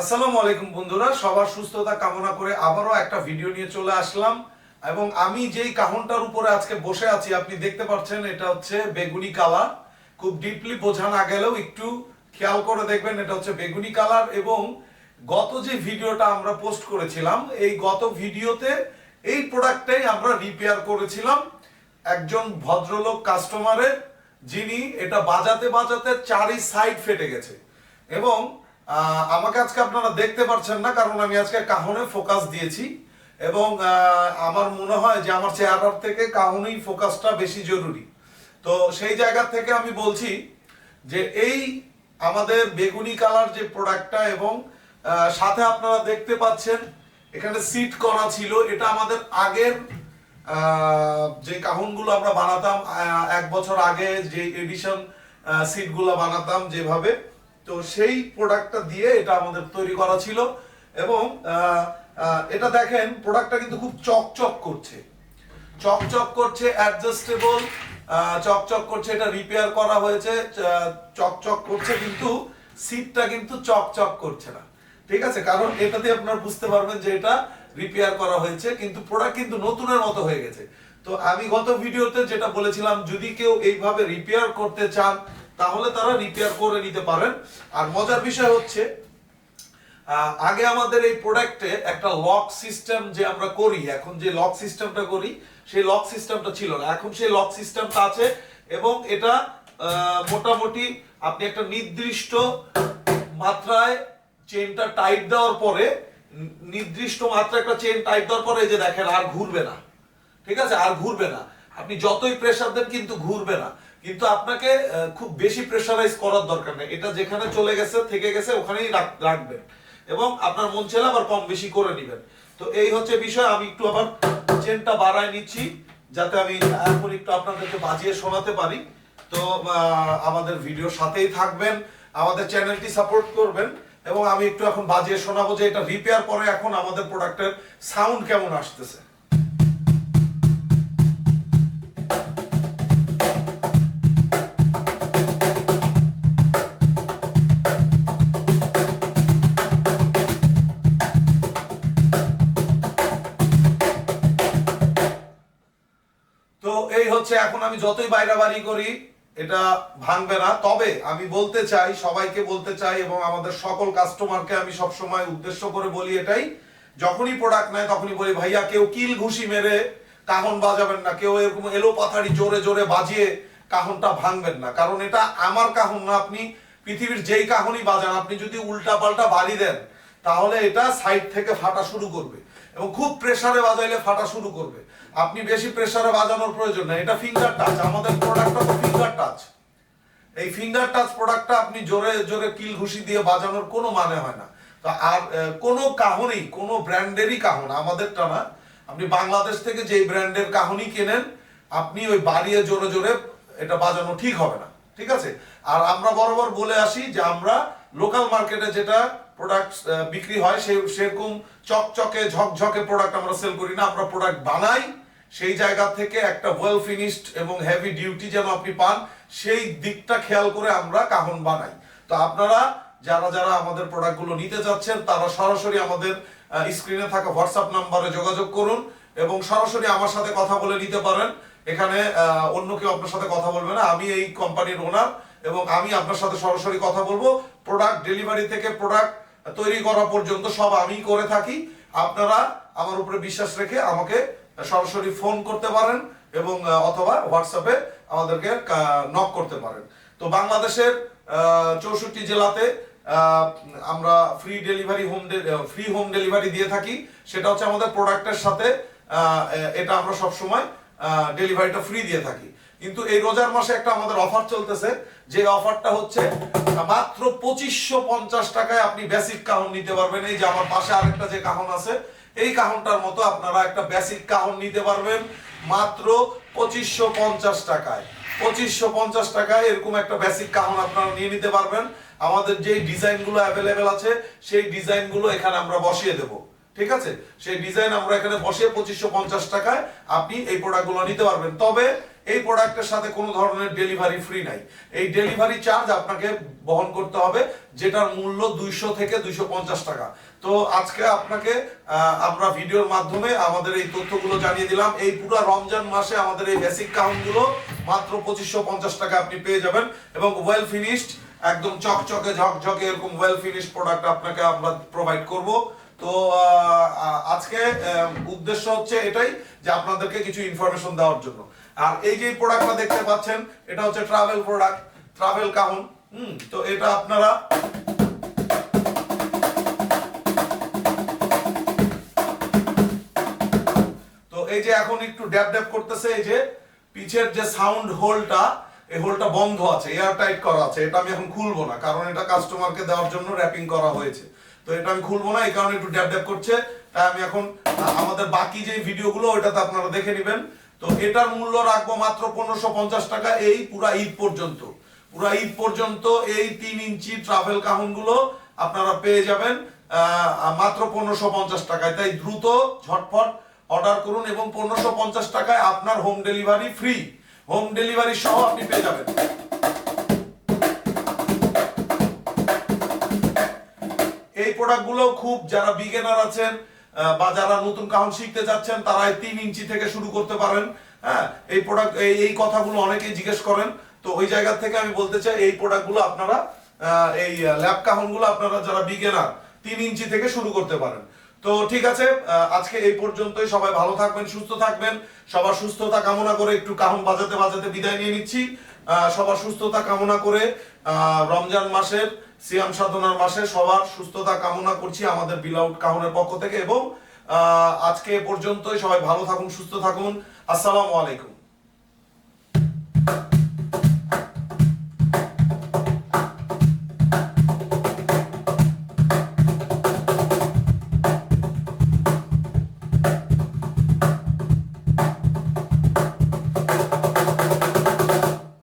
আসসালামু আলাইকুম বন্ধুরা, সবার সুস্থতা কামনা করে আবারও একটা ভিডিও নিয়ে চলে আসলাম। এবং আমি যেই কাহনটার উপরে আজকে বসে আছি, আপনি দেখতে পাচ্ছেন, এটা হচ্ছে বেগুনি কালার। খুব ডিপলি বোঝা না গেলেও একটু খেয়াল করে দেখবেন, এটা হচ্ছে বেগুনি কালার। এবং গত যে ভিডিওটা আমরা পোস্ট করেছিলাম, এই গত ভিডিওতে এই প্রোডাক্টটাই আমরা রিপেয়ার করেছিলাম একজন ভদ্রলোক কাস্টমারের যিনি এটা বাজাতে বাজাতে চারি সাইড ফেটে গেছে। এবং আমাকে আজকে আপনারা দেখতে পারছেন না, কারণ আমি আজকে কাহনে ফোকাস দিয়েছি। এবং আমার মনে হয় যে আমার চেহারার থেকে কাহনেই ফোকাসটা বেশি জরুরি। তো সেই জায়গা থেকে আমি বলছি যে এই আমাদের বেগুনি কালার যে প্রোডাক্টটা এবং সাথে আপনারা দেখতে পাচ্ছেন, এখানে সিট করা ছিল। এটা আমাদের আগের যে কাহনগুলো আমরা বানাতাম এক বছর আগে যে এডিশন সিটগুলো বানাতাম যেভাবে। তো সেই প্রোডাক্টটা দিয়ে এটা আমাদের তৈরি করা ছিল এবং এটা দেখেন প্রোডাক্টটা কিন্তু খুব চকচক করছে। চকচক করছে অ্যাডজাস্টেবল চকচক করছে, এটা রিপেয়ার করা হয়েছে চকচক করছে কিন্তু সিটটা কিন্তু চকচক করছে না। ঠিক আছে? কারণ এটাতে আপনারা বুঝতে পারবেন যে এটা রিপেয়ার করা হয়েছে, কিন্তু প্রোডাক্ট কিন্তু নতুনের মতো হয়ে গেছে। তো আমি গত ভিডিওতে যেটা বলেছিলাম, যদি কেউ এইভাবে রিপেয়ার করতে চান তাহলে তারা রিপেয়ার করে নিতে পারেন। আর মজার বিষয় হচ্ছে আগে আমাদের এই প্রোডাক্টে একটা লক সিস্টেম যে আমরা করি, এখন যে লক সিস্টেমটা করি, সেই লক সিস্টেমটা ছিল না। এখন সেই লক সিস্টেমটা আছে এবং এটা মোটামুটি আপনি একটা নির্দিষ্ট মাত্রায় চেনটা টাইট দেওয়ার পরে, নির্দিষ্ট মাত্রা একটা চেন টাইট দেওয়ার পরে যে দেখেন আর ঘুরবে না। ঠিক আছে? আর ঘুরবে না। আপনি যতই প্রেসার দেন কিন্তু ঘুরবে না। কিন্তু আপনাকে খুব বেশি প্রেশারাইজ করার দরকার নেই। এটা যেখানে চলে গেছে, থেকে গেছে, ওখানেই রাখ- রাখবেন। এবং আপনার মন ছেলে আবার কম বেশি করে নেবেন। তো এই হচ্ছে বিষয়। আমি একটু আবার চেনটা বাড়ায় নিচ্ছি, যাতে আমি এখন একটু আপনাদেরকে বাজিয়ে শোনাতে পারি। তো আমাদের ভিডিও সাথেই থাকবেন, আমাদের চ্যানেলটি সাপোর্ট করবেন, এবং আমি একটু এখন বাজিয়ে শোনাবো যে এটা রিপেয়ার পরে এখন আমাদের প্রোডাক্টের সাউন্ড কেমন আসতেছে। হচ্ছে এখন আমি যতই বাইরে বাড়ি করি, এটা ভাঙবে না। তবে আমি বলতে চাই, সবাইকে বলতে চাই এবং আমাদের সকল কাস্টমারকে আমি সব সময় উদ্দেশ্য করে বলি এটাই, যখনই প্রোডাক্ট নেয় তখনই বলি, ভাইয়া, কেউ কিল ঘুষি মেরে কাহন বাজাবেন না, কেউ এরকম এলো পাথারি জোরে জোরে বাজিয়ে কাহনটা ভাঙবেন না। কারণ এটা আমার কাহন না, আপনি পৃথিবীর যেই কাহনই বাজান, আপনি যদি উল্টা পাল্টা বাড়ি দেন, তাহলে এটা সাইড থেকে ফাটা শুরু করবে এবং খুব প্রেসারে বাজাইলে ফাটা শুরু করবে। আপনি বেশি প্রেসারে বাজানোর প্রয়োজন নেই। এটা ফিঙ্গার টাচ আমাদের প্রোডাক্টটা তো ফিঙ্গার টাচ এই ফিঙ্গার টাচ প্রোডাক্টটা আপনি জোরে জোরে কিল ঘুষি দিয়ে বাজানোর কোনো মানে হয় না। তো আর কোনো কাহনই কোনো ব্র্যান্ডেরই কাহন, আমাদেরটা না। আপনি বাংলাদেশ থেকে যেই ব্র্যান্ডের কাহনই কেনেন, আপনি ওই বাড়িয়ে জোরে জোরে এটা বাজানো ঠিক হবে না। ঠিক আছে? আর আমরা বরাবর বলে আসি যে আমরা লোকাল মার্কেটে যেটা প্রোডাক্ট বিক্রি হয় সেই সেরকম চকচকে, ঝকঝকে প্রোডাক্ট আমরা সেল করি না। আমরা প্রোডাক্ট বানাই, সেই জায়গা থেকে একটা ওয়েল ফিনিশড এবং হেভি ডিউটি যেন আপনি পান, সেই দিকটা খেয়াল করে আমরা কাহন বানাই। তো আপনারা, যারা যারা আমাদের প্রোডাক্টগুলো নিতে চাচ্ছেন, তারা সরাসরি আমাদের স্ক্রিনে থাকা হোয়াটসঅ্যাপ নাম্বারে যোগাযোগ করুন এবং সরাসরি আমার সাথে কথা বলে নিতে পারেন। এখানে অন্য কেউ আপনার সাথে কথা বলবে না। আমি এই কোম্পানির ওনার এবং আমি আপনার সাথে সরাসরি কথা বলব। প্রোডাক্ট ডেলিভারি থেকে প্রোডাক্ট তৈরি করা পর্যন্ত সব আমি করে থাকি। আপনারা আমার উপরে বিশ্বাস রেখে আমাকে সরাসরি ফোন করতে পারেন এবং অথবা হোয়াটসঅ্যাপে আমাদেরকে নক করতে পারেন। তো বাংলাদেশের চৌষট্টি জেলাতে আমরা free delivery home free home delivery দিয়ে থাকি। সেটা হচ্ছে আমাদের প্রোডাক্টের সাথে এটা আমরা সবসময় ডেলিভারিটা ফ্রি দিয়ে থাকি। কিন্তু এই রোজার মাসে একটা আমাদের অফার চলতেছে, যে অফারটা হচ্ছে, মাত্র পঁচিশশো পঞ্চাশ টাকায় আপনি বেসিক কাহন নিতে পারবেন। এই যে আমার পাশে আরেকটা যে কাহন আছে, এই কাহনটার মতো আপনারা একটা বেসিক কাহন নিতে পারবেন, মাত্র পঁচিশশো পঞ্চাশ টাকায়। পঁচিশশো পঞ্চাশ টাকায় এরকম একটা বেসিক কাহন আপনারা নিয়ে নিতে পারবেন। আমাদের যে ডিজাইনগুলো অ্যাভেলেবেল আছে, সেই ডিজাইনগুলো এখানে আমরা বসিয়ে দেব। ঠিক আছে? সেই ডিজাইন আমরা এখানে বসে পঁচিশশো পঞ্চাশ টাকায় আপনি এই প্রোডাক্টগুলো নিতে পারবেন। তবে এই প্রোডাক্টের সাথে কোনো ধরনের ডেলিভারি ফ্রি নাই। এই ডেলিভারি চার্জ আপনাকে বহন করতে হবে, যেটার মূল্য দুইশো থেকে দুইশো পঞ্চাশ টাকা। তো আজকে আপনাকে আমরা ভিডিওর মাধ্যমে আমাদের এই তথ্যগুলো জানিয়ে দিলাম। এই পুরো রমজান মাসে আমাদের এই বেসিক কাউন্টগুলো মাত্র পঁচিশশো পঞ্চাশ টাকা আপনি পেয়ে যাবেন এবং ওয়েল ফিনিশড একদম চকচকে ঝকঝকে এরকম ওয়েল ফিনিশ প্রোডাক্ট আপনাকে আমরা প্রোভাইড করব। তো আজকে উদ্দেশ্য হচ্ছে এটাই যে আপনাদেরকে কিছু ইনফরমেশন দেওয়ার জন্য। আর এই যে প্রোডাক্টটা দেখতে পাচ্ছেন, এটা হচ্ছে ট্রাভেল প্রোডাক্ট ট্রাভেল কাহুন হুম, তো এটা আপনারা তো এই যে এখন একটু ড্যাপ ড্যাপ করতেছে, এই যে পিছের যে সাউন্ড হোলটা এই হোলটা বন্ধ আছে এয়ার টাইট করা আছে, এটা আমি এখন খুলবো না, কারণ এটা কাস্টমারকে দেওয়ার জন্য র্যাপিং করা হয়েছে। তো এটা আমি খুলবো না, এই কারণে একটু ড্যাপ ড্যাপ করছে। তাই আমি এখন আমাদের বাকি যে ভিডিওগুলো, ওইটাতে আপনারা দেখে নেবেন। তো এটার মূল্য রাখব মাত্র পনেরোশো পঞ্চাশ টাকা এই পুরা ঈদ পর্যন্ত। পুরা ঈদ পর্যন্ত এই তিন ইঞ্চি ট্রাভেল কাহুনগুলো আপনারা পেয়ে যাবেন মাত্র পনেরোশো পঞ্চাশ টাকায়। তাই দ্রুত, ঝটপট অর্ডার করুন এবং পনেরোশো পঞ্চাশ টাকায় আপনার home delivery free home delivery সহ আপনি পেয়ে যাবেন। প্রোডাক্টগুলো খুব যারা বিগেনার আছেন বা যারা নতুন কাউন্ট শিখতে যাচ্ছেন তারা এই তিন ইঞ্চি থেকে শুরু করতে পারেন। হ্যাঁ এই প্রোডাক্ট এই কথাগুলো অনেকেই জিজ্ঞেস করেন। তো ওই জায়গা থেকে আমি বলতে চাই, এই প্রোডাক্টগুলো আপনারা এই ল্যাব কাহুনগুলো আপনারা যারা বিগেনার তিন ইঞ্চি থেকে শুরু করতে পারেন। তো ঠিক আছে আজকে এই পর্যন্তই। সবাই ভালো থাকবেন, সুস্থ থাকবেন। সবার সুস্থতা কামনা করে একটু কাহন বাজাতে বাজাতে বিদায় নিয়ে নিচ্ছি। সবার সুস্থতা কামনা করে রমজান মাসের সিয়াম সাধনার মাসে সবার সুস্থতা কামনা করছি আমাদের বিলাউট কাহনের পক্ষ থেকে এবং আজকে পর্যন্তই সবাই ভালো থাকুন, সুস্থ থাকুন। আসসালামু আলাইকুম।